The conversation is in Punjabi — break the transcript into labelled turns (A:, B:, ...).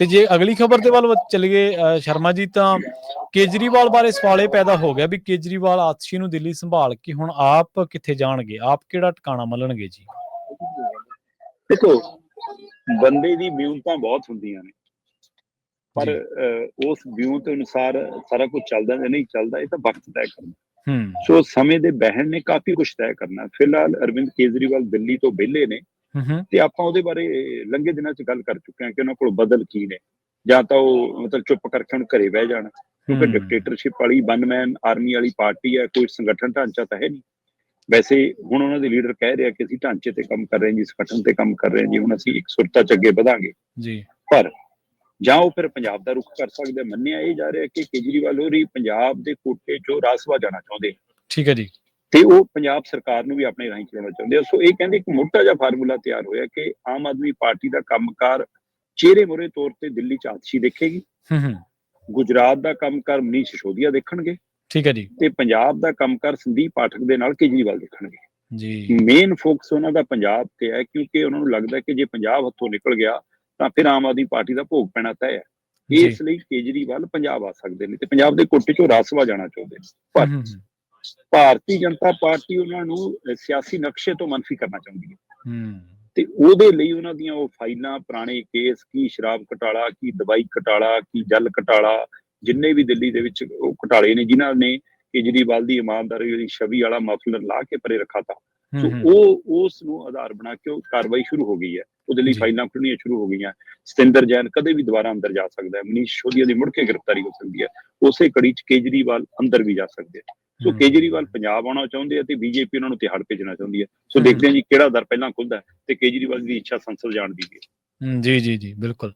A: ਤੇ ਜੇ ਅਗਲੀ ਖਬਰ ਦੇ ਵੱਲ ਚੱਲੀਏ ਸ਼ਰਮਾ ਜੀ ਤਾਂ ਕੇਜਰੀਵਾਲ ਬਾਰੇ ਸਵਾਲੇ ਪੈਦਾ ਹੋ ਗਿਆ ਵੀ ਕੇਜਰੀਵਾਲ ਆਤਸ਼ੀ ਨੂੰ ਦਿੱਲੀ ਸੰਭਾਲ ਕੇ ਹੁਣ ਆਪ ਕਿੱਥੇ ਜਾਣਗੇ? ਆਪ ਕਿਹੜਾ ਟਿਕਾਣਾ ਮੱਲਣਗੇ ਜੀ?
B: ਦੇਖੋ ਬੰਦੇ ਦੀ ਵਿਉਂਤਾਂ ਬਹੁਤ ਹੁੰਦੀਆਂ ਨੇ। ਪਰ ਉਸ ਵਿਉਂਤ ਅਨੁਸਾਰ ਸਾਰਾ ਕੁਝ ਚੱਲਦਾ ਜਾਂ ਨਹੀਂ ਚੱਲਦਾ ਇਹ ਤਾਂ ਵਕਤ ਤੈਅ ਕਰਦਾ
A: ਹੂੰ।
B: ਸੋ ਸਮੇਂ ਦੇ ਬਹਿਣ ਨੇ ਕਾਫੀ ਕੁਝ ਤੈਅ ਕਰਨਾ। ਫਿਲਹਾਲ ਅਰਵਿੰਦ ਕੇਜਰੀਵਾਲ ਦਿੱਲੀ ਤੋਂ ਵਿਹਲੇ ਨੇ। ਤੇ ਆਪਾਂ ਉਹਦੇ ਬਾਰੇ ਲੰਘੇ ਦਿਨਾਂ 'ਚ ਗੱਲ ਕਰ ਚੁੱਕੇ ਹਾਂ ਕਿ ਉਹਨਾਂ ਕੋਲ ਬਦਲ ਕੀ ਨੇ। ਜਾਂ ਤਾਂ ਉਹ ਮਤਲਬ ਚੁੱਪ ਕਰਕੇ ਹੁਣ ਘਰੇ ਬਹਿ ਜਾਣ ਕਿਉਂਕਿ। ਡਿਕਟੇਟਰਸ਼ਿਪ ਵਾਲੀ ਵਨ ਮੈਨ ਆਰਮੀ ਵਾਲੀ ਪਾਰਟੀ ਹੈ ਕੋਈ ਸੰਗਠਨ ਢਾਂਚਾ ਤਾਂ ਹੈ ਨਹੀਂ। ਵੈਸੇ ਹੁਣ ਉਹਨਾਂ ਦੇ ਲੀਡਰ ਕਹਿ ਰਿਹਾ ਕਿ ਅਸੀਂ ਢਾਂਚੇ ਤੇ ਕੰਮ ਕਰ ਰਹੇ ਹਾਂ ਜੀ ਸੰਗਠਨ ਤੇ ਕੰਮ ਕਰ ਰਹੇ ਹਾਂ ਜੀ ਹੁਣ ਅਸੀਂ ਇੱਕ ਸੁਰਤਾ 'ਚ ਅੱਗੇ ਵਧਾਂਗੇ।
A: ਜੀ।
B: ਪਰ ਜਾਂ ਉਹ ਫਿਰ ਪੰਜਾਬ ਦਾ ਰੁਖ ਕਰ ਸਕਦੇ ਮੰਨਿਆ ਇਹ ਜਾ ਰਿਹਾ ਕਿ ਕੇਜਰੀਵਾਲ ਹੋਰੀ ਪੰਜਾਬ ਦੇ ਕੋਟੇ 'ਚੋਂ ਰਾਸਵਾ ਜਾਣਾ ਚਾਹੁੰਦੇ
A: ਠੀਕ ਹੈ ਜੀ।
B: ਤੇ ਉਹ ਪੰਜਾਬ ਸਰਕਾਰ ਨੂੰ ਵੀ ਆਪਣੇ ਰਾਹੀਂ ਚਲਾਉਣਾ ਚਾਹੁੰਦੇ ਆ। ਸੋ ਇਹ ਕਹਿੰਦੇ ਇੱਕ ਮੋਟਾ ਜਿਹਾ ਫਾਰਮੂਲਾ ਤਿਆਰ ਹੋਇਆ ਕਿ ਆਮ ਆਦਮੀ ਪਾਰਟੀ ਦਾ ਕੰਮਕਾਰ ਚਿਹਰੇ ਮੋਰੇ ਤੌਰ ਤੇ ਦਿੱਲੀ ਚ ਆਤਸ਼ੀ ਦੇਖੇਗੀ।
A: ਹੂੰ ਹੂੰ।
B: ਗੁਜਰਾਤ ਦਾ ਕੰਮਕਾਰ ਮਨੀਸ਼ ਸਿਸੋਦੀਆ ਦੇਖਣਗੇ
A: ਠੀਕ ਹੈ ਜੀ।
B: ਤੇ ਪੰਜਾਬ ਦਾ ਕੰਮਕਾਰ ਸੰਦੀਪ ਪਾਠਕ ਦੇ ਨਾਲ ਕੇਜਰੀਵਾਲ ਦੇਖਣਗੇ।
A: ਜੀ।
B: ਮੇਨ ਫੋਕਸ ਉਹਨਾਂ ਦਾ ਪੰਜਾਬ ਤੇ ਹੈ ਕਿਉਂਕਿ ਉਹਨਾਂ ਨੂੰ ਲੱਗਦਾ ਕਿ ਜੇ ਪੰਜਾਬ ਹੱਥੋਂ ਨਿਕਲ ਗਿਆ ਤਾਂ ਫਿਰ ਆਮ ਆਦਮੀ ਪਾਰਟੀ ਦਾ ਭੋਗ ਪੈਣਾ ਤੈਅ ਹੈ। ਇਸ ਲਈ ਕੇਜਰੀਵਾਲ ਪੰਜਾਬ ਆ ਸਕਦੇ ਨੇ ਤੇ ਪੰਜਾਬ ਦੇ ਕੋਟੇ ਚੋਂ ਰਾਸਵਾ ਜਾਣਾ ਚਾਹੁੰਦੇ ਨੇ। ਪਰ ਭਾਰਤੀ ਜਨਤਾ ਪਾਰਟੀ ਉਹਨਾਂ ਨੂੰ ਸਿਆਸੀ ਨਕਸ਼ੇ ਤੋਂ ਮਨਫੀ ਕਰਨਾ ਚਾਹੁੰਦੀ ਹੈ।
A: ਹੂੰ।
B: ਤੇ ਉਹਦੇ ਲਈ ਉਹਨਾਂ ਦੀਆਂ ਉਹ ਫਾਈਲਾਂ ਪੁਰਾਣੇ ਕੇਸ ਕੀ ਸ਼ਰਾਬ ਘਟਾਲਾ ਕੀ ਦਵਾਈ ਘਟਾਲਾ ਕੀ ਜਲ ਘਟਾਲਾ ਜਿੰਨੇ ਵੀ ਦਿੱਲੀ ਦੇ ਵਿੱਚ ਉਹ ਘਟਾਲੇ ਨੇ ਜਿਨ੍ਹਾਂ ਨੇ ਕੇਜਰੀਵਾਲ ਦੀ ਇਮਾਨਦਾਰੀ ਦੀ ਛਵੀ ਵਾਲਾ ਮਫਲਰ ਲਾ ਕੇ ਪਰੇ ਰੱਖਾ ਤਾ। ਸੋ
A: ਹੂੰ। ਹੂੰ
B: ਉਹ ਉਸ ਨੂੰ ਆਧਾਰ ਬਣਾ ਕੇ ਉਹ ਕਾਰਵਾਈ ਸ਼ੁਰੂ ਹੋ ਗਈ ਹੈ। ਉਹਦੇ ਲਈ। ਫਾਈਲਾਂ ਖੁੱਲਣੀਆਂ ਸ਼ੁਰੂ ਹੋ ਗਈਆਂ। ਸਤਿੰਦਰ ਜੈਨ ਕਦੇ ਵੀ ਦੁਬਾਰਾ ਅੰਦਰ ਜਾ ਸਕਦਾ ਹੈ। ਮਨੀਸ਼ ਸ਼ੋਦੀਆ ਦੀ ਮੁੜ ਕੇ ਗ੍ਰਿਫਤਾਰੀ ਹੋ ਸਕਦੀ ਹੈ। ਉਸੇ ਕੜੀ ਚ ਕੇਜਰੀਵਾਲ ਅੰਦਰ ਵੀ ਜਾ ਸਕਦੇ ਆ ਸੋ। ਕੇਜਰੀਵਾਲ ਪੰਜਾਬ ਆਉਣਾ ਚਾਹੁੰਦੇ ਆ ਤੇ ਬੀਜੇਪੀ ਉਹਨਾਂ ਨੂੰ ਤਿਹਾੜ ਭੇਜਣਾ ਚਾਹੁੰਦੀ ਹੈ ਸੋ। ਦੇਖਦੇ ਹਾਂ ਜੀ ਕਿਹੜਾ ਦਰ ਪਹਿਲਾਂ ਖੁੱਲਦਾ ਹੈ ਤੇ ਕੇਜਰੀਵਾਲ ਦੀ ਇੱਛਾ ਸੰਸਦ ਜਾਣ ਦੀ
A: ਹੂੰ, ਜੀ ਜੀ ਜੀ ਬਿਲਕੁਲ